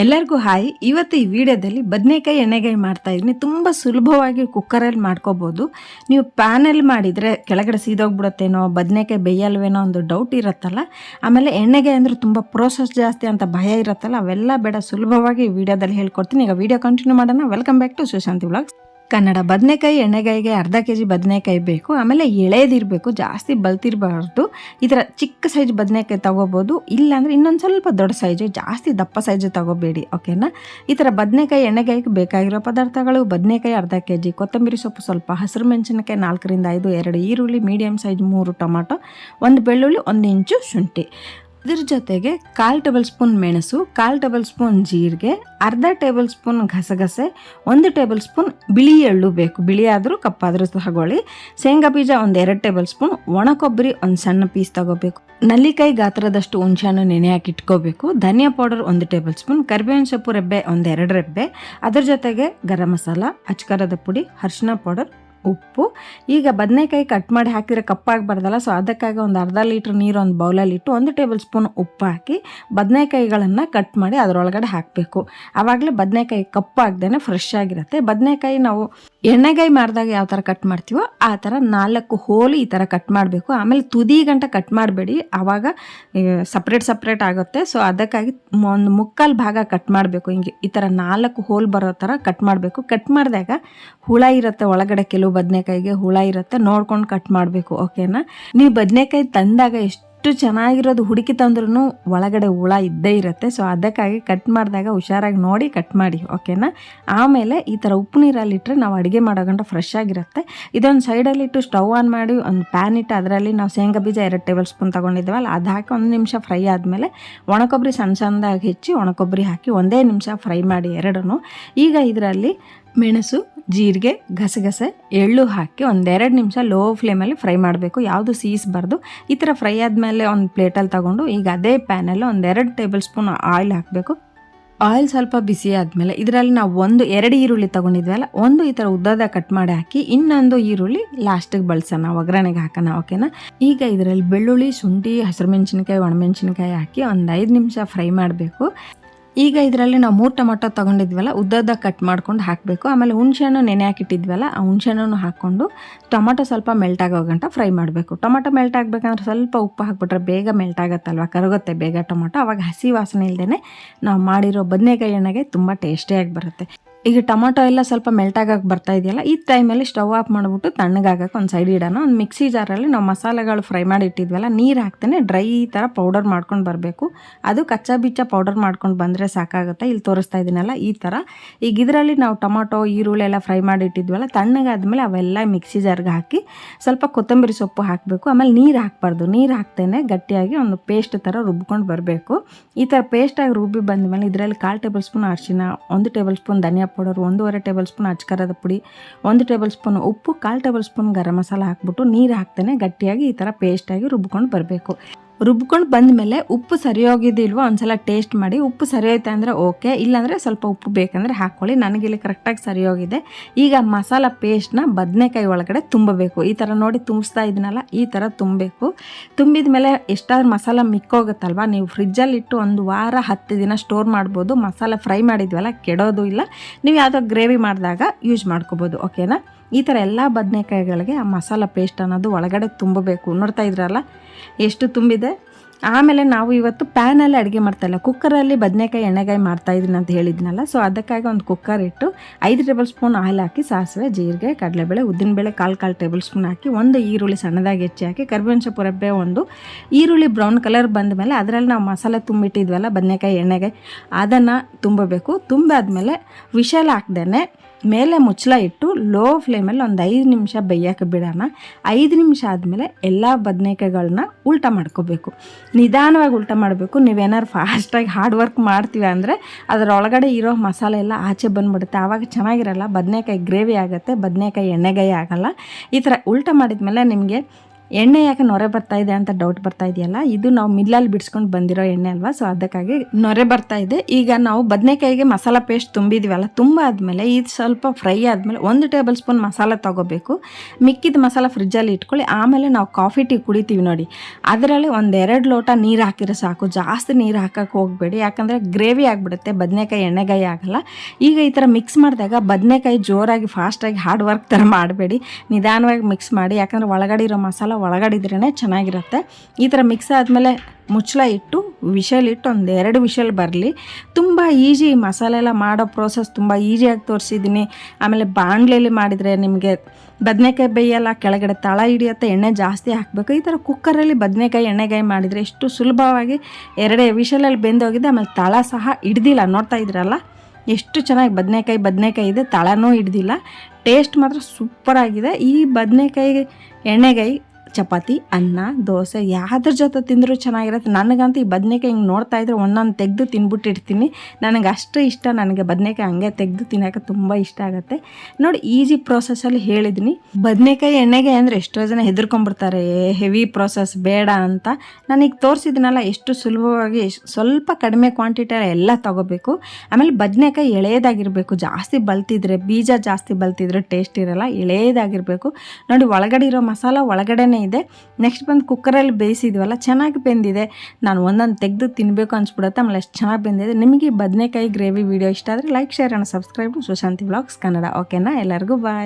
ಎಲ್ಲರಿಗೂ ಹಾಯ್. ಇವತ್ತು ಈ ವಿಡಿಯೋದಲ್ಲಿ ಬದನೆಕಾಯಿ ಎಣ್ಣೆಗಾಯಿ ಮಾಡ್ತಾ ಇದ್ದೀನಿ ತುಂಬ ಸುಲಭವಾಗಿ ಕುಕ್ಕರಲ್ಲಿ ಮಾಡ್ಕೋಬೋದು. ನೀವು ಪ್ಯಾನಲ್ಲಿ ಮಾಡಿದರೆ ಕೆಳಗಡೆ ಸೀದೋಗ್ಬಿಡುತ್ತೇನೋ, ಬದನೆಕಾಯಿ ಬೇಯಲ್ವೇನೋ ಒಂದು ಡೌಟ್ ಇರುತ್ತಲ್ಲ, ಆಮೇಲೆ ಎಣ್ಣೆಗಾಯಿ ಅಂದರೆ ತುಂಬ ಪ್ರೋಸೆಸ್ ಜಾಸ್ತಿ ಅಂತ ಭಯ ಇರುತ್ತಲ್ಲ, ಅವೆಲ್ಲ ಬೇಡ, ಸುಲಭವಾಗಿ ಈ ವಿಡಿಯೋದಲ್ಲಿ ಹೇಳ್ಕೊಡ್ತೀನಿ. ಈಗ ವಿಡಿಯೋ ಕಂಟಿನ್ಯೂ ಮಾಡೋಣ. Welcome back to Sushanti vlogs Kannada ಬದನೆಕಾಯಿ ಎಣ್ಣೆಗಾಯಿಗೆ ಅರ್ಧ ಕೆ ಜಿ ಬದನೆಕಾಯಿ ಬೇಕು, ಆಮೇಲೆ ಎಳೆದಿರಬೇಕು, ಜಾಸ್ತಿ ಬಲ್ತಿರಬಾರ್ದು. ಈ ಥರ ಚಿಕ್ಕ ಸೈಜ್ ಬದನೆಕಾಯಿ ತೊಗೋಬೋದು. ಇಲ್ಲಾಂದರೆ ಇನ್ನೊಂದು ಸ್ವಲ್ಪ ದೊಡ್ಡ ಸೈಜು, ಜಾಸ್ತಿ ದಪ್ಪ ಸೈಜು ತಗೋಬೇಡಿ, ಓಕೆನಾ? ಈ ಥರ ಬದನೆಕಾಯಿ ಎಣ್ಣೆಗಾಯಿಗೆ ಬೇಕಾಗಿರೋ ಪದಾರ್ಥಗಳು, ಬದನೆಕಾಯಿ ಅರ್ಧ ಕೆ ಜಿ ಕೊತ್ತಂಬರಿ ಸೊಪ್ಪು ಸ್ವಲ್ಪ, ಹಸಿರು ಮೆಣಸಿನಕಾಯಿ ನಾಲ್ಕರಿಂದ ಐದು, ಎರಡು ಈರುಳ್ಳಿ ಮೀಡಿಯಮ್ ಸೈಜ್ ಮೂರು ಟೊಮಾಟೊ, ಒಂದು ಬೆಳ್ಳುಳ್ಳಿ, ಒಂದು ಇಂಚು ಶುಂಠಿ. ಇದ್ರ ಜೊತೆಗೆ ಕಾಲು ಟೇಬಲ್ ಸ್ಪೂನ್ ಮೆಣಸು, ಕಾಲ್ ಟೇಬಲ್ ಸ್ಪೂನ್ ಜೀರಿಗೆ, ಅರ್ಧ ಟೇಬಲ್ ಸ್ಪೂನ್ ಗಸಗಸೆ, ಒಂದು ಟೇಬಲ್ ಸ್ಪೂನ್ ಬಿಳಿ ಎಳ್ಳು ಬೇಕು. ಬಿಳಿ ಆದರೂ ಕಪ್ಪಾದರೂ ತಗೊಳ್ಳಿ. ಶೇಂಗಾ ಬೀಜ ಒಂದು ಎರಡು ಟೇಬಲ್ ಸ್ಪೂನ್, ಒಣ ಕೊಬ್ಬರಿ ಒಂದು ಸಣ್ಣ ಪೀಸ್ ತಗೋಬೇಕು. ನಲ್ಲಿಕಾಯಿ ಗಾತ್ರದಷ್ಟು ಹುಣಸೆಹಣ್ಣು ನೆನೆ ಹಾಕಿ ಇಟ್ಕೋಬೇಕು. ಧನಿಯಾ ಪೌಡರ್ ಒಂದು ಟೇಬಲ್ ಸ್ಪೂನ್, ಕರಿಬೇವಿನ ಸೊಪ್ಪು ರೆಬ್ಬೆ ಒಂದು ಎರಡು ರೆಬ್ಬೆ. ಅದರ ಜೊತೆಗೆ ಗರಂ ಮಸಾಲ, ಅಚ್ಕಾರದ ಪುಡಿ ಅರಿಶಿನ ಪೌಡರ್ ಉಪ್ಪು. ಈಗ ಬದನೆಕಾಯಿ ಕಟ್ ಮಾಡಿ ಹಾಕಿದರೆ ಕಪ್ಪಾಗಬಾರ್ದಲ್ಲ ಸೊ ಅದಕ್ಕಾಗಿ ಒಂದು ಅರ್ಧ ಲೀಟ್ರ್ ನೀರು ಒಂದು ಬೌಲಲ್ಲಿ ಇಟ್ಟು ಒಂದು ಟೇಬಲ್ ಸ್ಪೂನ್ ಉಪ್ಪು ಹಾಕಿ ಬದನೆಕಾಯಿಗಳನ್ನು ಕಟ್ ಮಾಡಿ ಅದರೊಳಗಡೆ ಹಾಕಬೇಕು. ಆವಾಗಲೇ ಬದನೆಕಾಯಿ ಕಪ್ಪಾಗ್ದೇ ಫ್ರೆಶ್ ಆಗಿರುತ್ತೆ. ಬದನೆಕಾಯಿ ನಾವು ಎಣ್ಣೆಗಾಯಿ ಮಾಡಿದಾಗ ಯಾವ ಥರ ಕಟ್ ಮಾಡ್ತೀವೋ ಆ ಥರ ನಾಲ್ಕು ಹೋಲು ಈ ಥರ ಕಟ್ ಮಾಡಬೇಕು. ಆಮೇಲೆ ತುದಿ ಗಂಟ ಕಟ್ ಮಾಡಬೇಡಿ. ಆವಾಗ ಸಪ್ರೇಟ್ ಸಪ್ರೇಟ್ ಆಗುತ್ತೆ. ಸೊ ಅದಕ್ಕಾಗಿ ಒಂದು ಮುಕ್ಕಾಲು ಭಾಗ ಕಟ್ ಮಾಡಬೇಕು. ಹಿಂಗೆ ಈ ಥರ ನಾಲ್ಕು ಹೋಲ್ ಬರೋ ಥರ ಕಟ್ ಮಾಡಬೇಕು. ಕಟ್ ಮಾಡಿದಾಗ ಹುಳ ಇರುತ್ತೆ ಒಳಗಡೆ ಕೆಲವು ಬದನೆಕಾಯಿಗೆ, ಹುಳ ಇರುತ್ತೆ. ನೋಡ್ಕೊಂಡು ಕಟ್ ಮಾಡಬೇಕು. ಓಕೆನಾ ನೀವು ಬದನೆಕಾಯಿ ತಂದಾಗ ಎಷ್ಟು ಎಷ್ಟು ಚೆನ್ನಾಗಿರೋದು ಹುಡುಕಿ ತಂದ್ರೂ ಒಳಗಡೆ ಹುಳ ಇದ್ದೇ ಇರುತ್ತೆ. ಸೊ ಅದಕ್ಕಾಗಿ ಕಟ್ ಮಾಡಿದಾಗ ಹುಷಾರಾಗಿ ನೋಡಿ ಕಟ್ ಮಾಡಿ ಓಕೆನಾ ಆಮೇಲೆ ಈ ಥರ ಉಪ್ಪು ನೀರಲ್ಲಿ ಇಟ್ಟರೆ ನಾವು ಅಡುಗೆ ಮಾಡೋ ಫ್ರೆಶ್ ಆಗಿರುತ್ತೆ. ಇದೊಂದು ಸೈಡಲ್ಲಿಟ್ಟು ಸ್ಟವ್ ಆನ್ ಮಾಡಿ, ಒಂದು ಪ್ಯಾನ್ ಇಟ್ಟು ಅದರಲ್ಲಿ ನಾವು ಶೇಂಗಾ ಬೀಜ ಎರಡು ಟೇಬಲ್ ಸ್ಪೂನ್ ತೊಗೊಂಡಿದ್ದೇವಲ್ಲ, ಅದು ಹಾಕಿ ಒಂದು ನಿಮಿಷ ಫ್ರೈ ಆದಮೇಲೆ ಒಣಕೊಬ್ಬರಿ ಸಣ್ಣ ಸಣ್ಣದಾಗಿ ಹೆಚ್ಚಿ ಒಣಕೊಬ್ಬರಿ ಹಾಕಿ ಒಂದೇ ನಿಮಿಷ ಫ್ರೈ ಮಾಡಿ ಎರಡೂ ಈಗ ಇದರಲ್ಲಿ ಮೆಣಸು ಜೀರಿಗೆ ಗಸಗಸೆ, ಎಳ್ಳು ಹಾಕಿ ಒಂದೆರಡು ನಿಮಿಷ ಲೋ ಫ್ಲೇಮಲ್ಲಿ ಫ್ರೈ ಮಾಡಬೇಕು. ಯಾವುದು ಸೀಸ್ಬಾರ್ದು ಈ ಥರ ಫ್ರೈ ಆದಮೇಲೆ ಒಂದು ಪ್ಲೇಟಲ್ಲಿ ತಗೊಂಡು ಈಗ ಅದೇ ಪ್ಯಾನಲ್ಲಿ ಒಂದೆರಡು ಟೇಬಲ್ ಸ್ಪೂನ್ ಆಯಿಲ್ ಹಾಕಬೇಕು. ಆಯಿಲ್ ಸ್ವಲ್ಪ ಬಿಸಿ ಆದಮೇಲೆ ಇದರಲ್ಲಿ ನಾವು ಒಂದು ಎರಡು ಈರುಳ್ಳಿ ತೊಗೊಂಡಿದ್ವಲ್ಲ, ಒಂದು ಈ ಥರ ಉದ್ದದ ಕಟ್ ಮಾಡಿ ಹಾಕಿ ಇನ್ನೊಂದು ಈರುಳ್ಳಿ ಲಾಸ್ಟಿಗೆ ಬಳಸೋಣ, ಒಗ್ಗರಣೆಗೆ ಹಾಕೋಣ ಓಕೆನಾ ಈಗ ಇದರಲ್ಲಿ ಬೆಳ್ಳುಳ್ಳಿ, ಶುಂಠಿ, ಹಸಿರು ಮೆಣಸಿನ್ಕಾಯಿ ಒಣಮೆಣಸಿನ್ಕಾಯಿ ಹಾಕಿ ಒಂದು ಐದು ನಿಮಿಷ ಫ್ರೈ ಮಾಡಬೇಕು. ಈಗ ಇದರಲ್ಲಿ ನಾವು ಮೂರು ಟೊಮೊಟೊ ತೊಗೊಂಡಿದ್ವಲ್ಲ ಉದ್ದದ ಕಟ್ ಮಾಡ್ಕೊಂಡು ಹಾಕಬೇಕು. ಆಮೇಲೆ ಹುಣ್ಸೆಹಣ್ಣು ನೆನೆ ಹಾಕಿಟ್ಟಿದ್ವಲ್ಲ, ಆ ಹುಣ್ಸೆಹಣ್ಣು ಹಾಕ್ಕೊಂಡು ಟೊಮೊಟೊ ಸ್ವಲ್ಪ ಮೆಲ್ಟ್ ಆಗೋ ಗಂಟ ಫ್ರೈ ಮಾಡಬೇಕು. ಟೊಮೊಟೊ ಮೆಲ್ಟ್ ಆಗಬೇಕಂದ್ರೆ ಸ್ವಲ್ಪ ಉಪ್ಪು ಹಾಕ್ಬಿಟ್ರೆ ಬೇಗ ಮೆಲ್ಟ್ ಆಗುತ್ತಲ್ವ? ಕರಗುತ್ತೆ ಬೇಗ ಟೊಮೊಟೊ. ಅವಾಗ ಹಸಿ ವಾಸನೆ ಇಲ್ಲದೇ ನಾವು ಮಾಡಿರೋ ಬದನೆಕಾಯಿ ಎಣ್ಣೆಗೆ ತುಂಬ ಟೇಸ್ಟಿಯಾಗಿ ಬರುತ್ತೆ. ಈಗ ಟೊಮೊಟೊ ಎಲ್ಲ ಸ್ವಲ್ಪ ಮೆಲ್ಟ್ ಆಗಕ್ಕೆ ಬರ್ತಾ ಇದೆಯಲ್ಲ, ಈ ಟೈಮಲ್ಲಿ ಸ್ಟವ್ ಆಫ್ ಮಾಡಿಬಿಟ್ಟು ತಣ್ಣಗಾಗಕ್ಕೆ ಒಂದು ಸೈಡ್ ಇಡೋಣ. ಒಂದು ಮಿಕ್ಸಿ ಜಾರಲ್ಲಿ ನಾವು ಮಸಾಲೆಗಳು ಫ್ರೈ ಮಾಡಿ ಇಟ್ಟಿದ್ವಲ್ಲ, ನೀರು ಹಾಕ್ತೇನೆ ಡ್ರೈ ಈ ಥರ ಪೌಡರ್ ಮಾಡ್ಕೊಂಡು ಬರಬೇಕು. ಅದು ಕಚ್ಚಾ ಬಿಚ್ಚ ಪೌಡರ್ ಮಾಡ್ಕೊಂಡು ಬಂದರೆ ಸಾಕಾಗುತ್ತೆ. ಇಲ್ಲಿ ತೋರಿಸ್ತಾ ಇದ್ದೀನಲ್ಲ ಈ ಥರ ಈಗ ಇದರಲ್ಲಿ ನಾವು ಟೊಮೊಟೊ, ಈರುಳ್ಳಿ ಎಲ್ಲ ಫ್ರೈ ಮಾಡಿ ಇಟ್ಟಿದ್ವಲ್ಲ ತಣ್ಣಗಾದ್ಮೇಲೆ ಅವೆಲ್ಲ ಮಿಕ್ಸಿ ಜಾರ್ಗೆ ಹಾಕಿ ಸ್ವಲ್ಪ ಕೊತ್ತಂಬರಿ ಸೊಪ್ಪು ಹಾಕಬೇಕು. ಆಮೇಲೆ ನೀರು ಹಾಕ್ಬಾರ್ದು. ನೀರು ಹಾಕ್ತೇನೆ, ಗಟ್ಟಿಯಾಗಿ ಒಂದು ಪೇಸ್ಟ್ ಥರ ರುಬ್ಕೊಂಡು ಬರಬೇಕು. ಈ ಥರ ಪೇಸ್ಟಾಗಿ ರುಬ್ಬಿ ಬಂದಮೇಲೆ ಇದರಲ್ಲಿ ಕಾಲು ಟೇಬಲ್ ಸ್ಪೂನ್ ಅರಿಶಿನ, ಒಂದು ಟೇಬಲ್ ಸ್ಪೂನ್ ಧನಿಯಾ ಪೌಡರ್ ಒಂದೂವರೆ ಟೇಬಲ್ ಸ್ಪೂನ್ ಅಚ್ಕಾರದ ಪುಡಿ, ಒಂದು ಟೇಬಲ್ ಸ್ಪೂನ್ ಉಪ್ಪು, ಕಾಲು ಟೇಬಲ್ ಸ್ಪೂನ್ ಗರಂ ಮಸಾಲ ಹಾಕ್ಬಿಟ್ಟು ನೀರು ಹಾಕ್ತೇನೆ, ಗಟ್ಟಿಯಾಗಿ ಈ ಥರ ಪೇಸ್ಟಾಗಿ ರುಬ್ಕೊಂಡು ಬರಬೇಕು. ರುಬ್ಕೊಂಡು ಬಂದಮೇಲೆ ಉಪ್ಪು ಸರಿ ಹೋಗಿದ್ದಿಲ್ವೋ ಒಂದ್ಸಲ ಟೇಸ್ಟ್ ಮಾಡಿ, ಉಪ್ಪು ಸರಿ ಹೋಯ್ತಾ ಅಂದರೆ ಓಕೆ ಇಲ್ಲಾಂದರೆ ಸ್ವಲ್ಪ ಉಪ್ಪು ಬೇಕಂದರೆ ಹಾಕ್ಕೊಳ್ಳಿ. ನನಗಿಲ್ಲಿ ಕರೆಕ್ಟಾಗಿ ಸರಿ ಹೋಗಿದೆ ಈಗ ಮಸಾಲ ಪೇಸ್ಟ್ನ ಬದನೆಕಾಯಿ ಒಳಗಡೆ ತುಂಬಬೇಕು. ಈ ಥರ ನೋಡಿ ತುಂಬಿಸ್ತಾ ಇದನ್ನಲ್ಲ ಈ ಥರ ತುಂಬಬೇಕು. ತುಂಬಿದ ಮೇಲೆ ಎಷ್ಟಾದ್ರೂ ಮಸಾಲ ಮಿಕ್ಕೋಗುತ್ತಲ್ವ? ನೀವು ಫ್ರಿಜ್ಜಲ್ಲಿ ಇಟ್ಟು ಒಂದು ವಾರ, ಹತ್ತು ದಿನ ಸ್ಟೋರ್ ಮಾಡ್ಬೋದು. ಮಸಾಲ ಫ್ರೈ ಮಾಡಿದ್ವಲ್ಲ, ಕೆಡೋದು ಇಲ್ಲ. ನೀವು ಯಾವುದೋ ಗ್ರೇವಿ ಮಾಡಿದಾಗ ಯೂಸ್ ಮಾಡ್ಕೋಬೋದು ಓಕೆನಾ ಈ ಥರ ಎಲ್ಲ ಬದನೆಕಾಯಿಗಳಿಗೆ ಆ ಮಸಾಲ ಪೇಸ್ಟ್ ಅನ್ನೋದು ಒಳಗಡೆ ತುಂಬಬೇಕು. ನೋಡ್ತಾ ಇದ್ರಲ್ಲ, ಎಷ್ಟು ತುಂಬಿದೆ? ಆಮೇಲೆ ನಾವು ಇವತ್ತು ಪ್ಯಾನಲ್ಲಿ ಅಡುಗೆ ಮಾಡ್ತಾಯಿಲ್ಲ. ಕುಕ್ಕರಲ್ಲಿ ಬದನೆಕಾಯಿ, ಎಣ್ಣೆಗಾಯಿ ಮಾಡ್ತಾ ಇದ್ದೀನಿ ಅಂತ ಹೇಳಿದ್ನಲ್ಲ ಸೊ ಅದಕ್ಕಾಗಿ ಒಂದು ಕುಕ್ಕರ್ ಇಟ್ಟು ಐದು ಟೇಬಲ್ ಸ್ಪೂನ್ ಆಯಿಲ್ ಹಾಕಿ, ಸಾಸಿವೆ, ಜೀರಿಗೆ, ಕಡಲೆಬೇಳೆ, ಉದ್ದಿನಬೇಳೆ ಕಾಲು ಕಾಲು ಟೇಬಲ್ ಸ್ಪೂನ್ ಹಾಕಿ, ಒಂದು ಈರುಳ್ಳಿ ಸಣ್ಣದಾಗಿ ಹೆಚ್ಚಿ ಹಾಕಿ, ಕರ್ಬೇವಿನ ಸೊಪ್ಪು ಒಂದು, ಈರುಳ್ಳಿ ಬ್ರೌನ್ ಕಲರ್ ಬಂದ ಮೇಲೆ ಅದರಲ್ಲಿ ನಾವು ಮಸಾಲೆ ತುಂಬಿಟ್ಟಿದ್ವಲ್ಲ, ಬದನೆಕಾಯಿ, ಎಣ್ಣೆಗಾಯಿ, ಅದನ್ನು ತುಂಬಬೇಕು. ತುಂಬಾದ್ಮೇಲೆ ವಿಷಲ್ ಹಾಕ್ದೇ ಮೇಲೆ ಮುಚ್ಚಳ ಇಟ್ಟು ಲೋ ಫ್ಲೇಮಲ್ಲಿ ಒಂದು ಐದು ನಿಮಿಷ ಬೇಯಕ್ಕೆ ಬಿಡೋಣ. ಐದು ನಿಮಿಷ ಆದಮೇಲೆ ಎಲ್ಲ ಬದನೆಕಾಯಿಗಳನ್ನ ಉಲ್ಟ ಮಾಡ್ಕೋಬೇಕು. ನಿಧಾನವಾಗಿ ಉಲ್ಟ ಮಾಡಬೇಕು. ನೀವೇನಾದ್ರು ಫಾಸ್ಟಾಗಿ ಹಾರ್ಡ್ ವರ್ಕ್ ಮಾಡ್ತೀವಿ ಅಂದರೆ ಅದರೊಳಗಡೆ ಇರೋ ಮಸಾಲೆ ಎಲ್ಲ ಆಚೆ ಬಂದುಬಿಡುತ್ತೆ. ಆವಾಗ ಚೆನ್ನಾಗಿರಲ್ಲ. ಬದನೆಕಾಯಿ ಗ್ರೇವಿ ಆಗುತ್ತೆ. ಬದನೆಕಾಯಿ ಎಣ್ಣೆಗಾಯಿ ಆಗೋಲ್ಲ. ಈ ಥರ ಉಲ್ಟ ಮಾಡಿದ್ಮೇಲೆ ನಿಮಗೆ ಎಣ್ಣೆ ಯಾಕೆ ನೊರೆ ಬರ್ತಾ ಇದೆ ಅಂತ ಡೌಟ್ ಬರ್ತಾ ಇದೆಯಲ್ಲ? ಇದು ನಾವು ಮಿಲ್ಲಲ್ಲಿ ಬಿಡಿಸ್ಕೊಂಡು ಬಂದಿರೋ ಎಣ್ಣೆ ಅಲ್ವಾ? ಸೊ ಅದಕ್ಕಾಗಿ ನೊರೆ ಬರ್ತಾ ಇದೆ. ಈಗ ನಾವು ಬದನೆಕಾಯಿಗೆ ಮಸಾಲ ಪೇಸ್ಟ್ ತುಂಬಿದೀವಲ್ಲ ತುಂಬ ಆದಮೇಲೆ ಇದು ಸ್ವಲ್ಪ ಫ್ರೈ ಆದಮೇಲೆ ಒಂದು ಟೇಬಲ್ ಸ್ಪೂನ್ ಮಸಾಲ ತೊಗೋಬೇಕು. ಮಿಕ್ಕಿದ ಮಸಾಲ ಫ್ರಿಜ್ಜಲ್ಲಿ ಇಟ್ಕೊಳ್ಳಿ. ಆಮೇಲೆ ನಾವು ಕಾಫಿ ಟೀ ಕುಡಿತೀವಿ ನೋಡಿ. ಅದರಲ್ಲಿ ಒಂದೆರಡು ಲೋಟ ನೀರು ಹಾಕಿದ್ರೆ ಸಾಕು. ಜಾಸ್ತಿ ನೀರು ಹಾಕಕ್ಕೆ ಹೋಗಬೇಡಿ. ಯಾಕಂದರೆ ಗ್ರೇವಿ ಆಗಿಬಿಡುತ್ತೆ, ಬದನೆಕಾಯಿ ಎಣ್ಣೆಗಾಯಿ ಆಗಲ್ಲ. ಈಗ ಈ ಥರ ಮಿಕ್ಸ್ ಮಾಡಿದಾಗ ಬದನೆಕಾಯಿ ಜೋರಾಗಿ ಫಾಸ್ಟಾಗಿ ಹಾರ್ಡ್ ವರ್ಕ್ ಥರ ಮಾಡಬೇಡಿ. ನಿಧಾನವಾಗಿ ಮಿಕ್ಸ್ ಮಾಡಿ. ಯಾಕಂದರೆ ಒಳಗಡೆ ಇರೋ ಮಸಾಲ ಒಳಗಡೆ ಇದ್ರೇ ಚೆನ್ನಾಗಿರುತ್ತೆ. ಈ ಥರ ಮಿಕ್ಸ್ ಆದಮೇಲೆ ಮುಚ್ಚಳ ಇಟ್ಟು ವಿಷಲ್ ಇಟ್ಟು ಒಂದು ಎರಡು ವಿಷಲ್ ಬರಲಿ. ತುಂಬ ಈಜಿ ಮಸಾಲೆ ಎಲ್ಲ ಮಾಡೋ ಪ್ರೋಸೆಸ್ ತುಂಬ ಈಸಿಯಾಗಿ ತೋರಿಸಿದ್ದೀನಿ. ಆಮೇಲೆ ಬಾಣಲೆಯಲ್ಲಿ ಮಾಡಿದರೆ ನಿಮಗೆ ಬದನೆಕಾಯಿ ಬೇಯಲ್ಲ ಕೆಳಗಡೆ ತಳ ಹಿಡಿಯುತ್ತೆ, ಎಣ್ಣೆ ಜಾಸ್ತಿ ಹಾಕಬೇಕು. ಈ ಥರ ಕುಕ್ಕರಲ್ಲಿ ಬದನೆಕಾಯಿ, ಎಣ್ಣೆಗಾಯಿ ಮಾಡಿದರೆ ಎಷ್ಟು ಸುಲಭವಾಗಿ ಎರಡೇ ವಿಷಲಲ್ಲಿ ಬೆಂದೋಗಿದೆ ಆಮೇಲೆ ತಳ ಸಹ ಹಿಡ್ದಿಲ್ಲ. ನೋಡ್ತಾ ಇದ್ರಲ್ಲ ಎಷ್ಟು ಚೆನ್ನಾಗಿ ಬದನೆಕಾಯಿ ಬದನೆಕಾಯಿ ಇದೆ, ತಳನೂ ಹಿಡ್ದಿಲ್ಲ. ಟೇಸ್ಟ್ ಮಾತ್ರ ಸೂಪರಾಗಿದೆ ಈ ಬದನೆಕಾಯಿ, ಎಣ್ಣೆಗಾಯಿ ಚಪಾತಿ, ಅನ್ನ, ದೋಸೆ ಯಾವ್ದ್ರ ಜೊತೆ ತಿಂದರೂ ಚೆನ್ನಾಗಿರುತ್ತೆ. ನನಗಂತೂ ಈ ಬದನೆಕಾಯಿ ಹಿಂಗೆ ನೋಡ್ತಾ ಇದ್ರೆ ಒಂದೊಂದು ತೆಗೆದು ತಿನ್ಬಿಟ್ಟಿರ್ತೀನಿ. ನನಗೆ ಅಷ್ಟು ಇಷ್ಟ ನನಗೆ ಬದನೆಕಾಯಿ ಹಂಗೆ ತೆಗೆದು ತಿನ್ನೋಕೆ ತುಂಬ ಇಷ್ಟ ಆಗುತ್ತೆ. ನೋಡಿ, ಈಸಿ ಪ್ರೋಸೆಸಲ್ಲಿ ಹೇಳಿದ್ದೀನಿ ಬದನೆಕಾಯಿ ಎಣ್ಣೆಗೆ ಅಂದರೆ ಎಷ್ಟೋ ಜನ ಹೆದರ್ಕೊಂಡ್ಬಿಡ್ತಾರೆ ಹೆವಿ ಪ್ರೋಸೆಸ್ ಬೇಡ ಅಂತ. ನನಗೆ ತೋರಿಸಿದ್ನಲ್ಲ, ಎಷ್ಟು ಸುಲಭವಾಗಿ ಸ್ವಲ್ಪ ಕಡಿಮೆ ಕ್ವಾಂಟಿಟಿ ಎಲ್ಲ ತಗೋಬೇಕು. ಆಮೇಲೆ ಬದನೆಕಾಯಿ ಎಳೆಯದಾಗಿರಬೇಕು. ಜಾಸ್ತಿ ಬಲ್ತಿದ್ರೆ, ಬೀಜ ಜಾಸ್ತಿ ಬಲ್ತಿದ್ರೆ ಟೇಸ್ಟ್ ಇರಲ್ಲ, ಎಳೆಯದಾಗಿರಬೇಕು. ನೋಡಿ, ಒಳಗಡೆ ಇರೋ ಮಸಾಲ ಒಳಗಡೆನೇ ಇದೆ. ನೆಕ್ಸ್ಟ್ ಬಂದು ಕುಕ್ಕರಲ್ಲಿ ಬೇಯಿಸಿದ್ವಲ್ಲ, ಚೆನ್ನಾಗಿ ಬೆಂದಿದೆ. ನಾನು ಒಂದೊಂದು ತೆಗೆದು ತಿನ್ನಬೇಕು ಅನ್ಸ್ಬಿಡುತ್ತೆ. ಆಮೇಲೆ ಎಷ್ಟು ಚೆನ್ನಾಗಿ ಬೆಂದಿದೆ. ನಿಮಗೆ ಬದನೆಕಾಯಿ ಗ್ರೇವಿ ವಿಡಿಯೋ ಇಷ್ಟ ಆದರೆ like share and subscribe Sushanti vlogs Kannada ಓಕೆನಾ ಎಲ್ಲರಿಗೂ ಬಾಯ್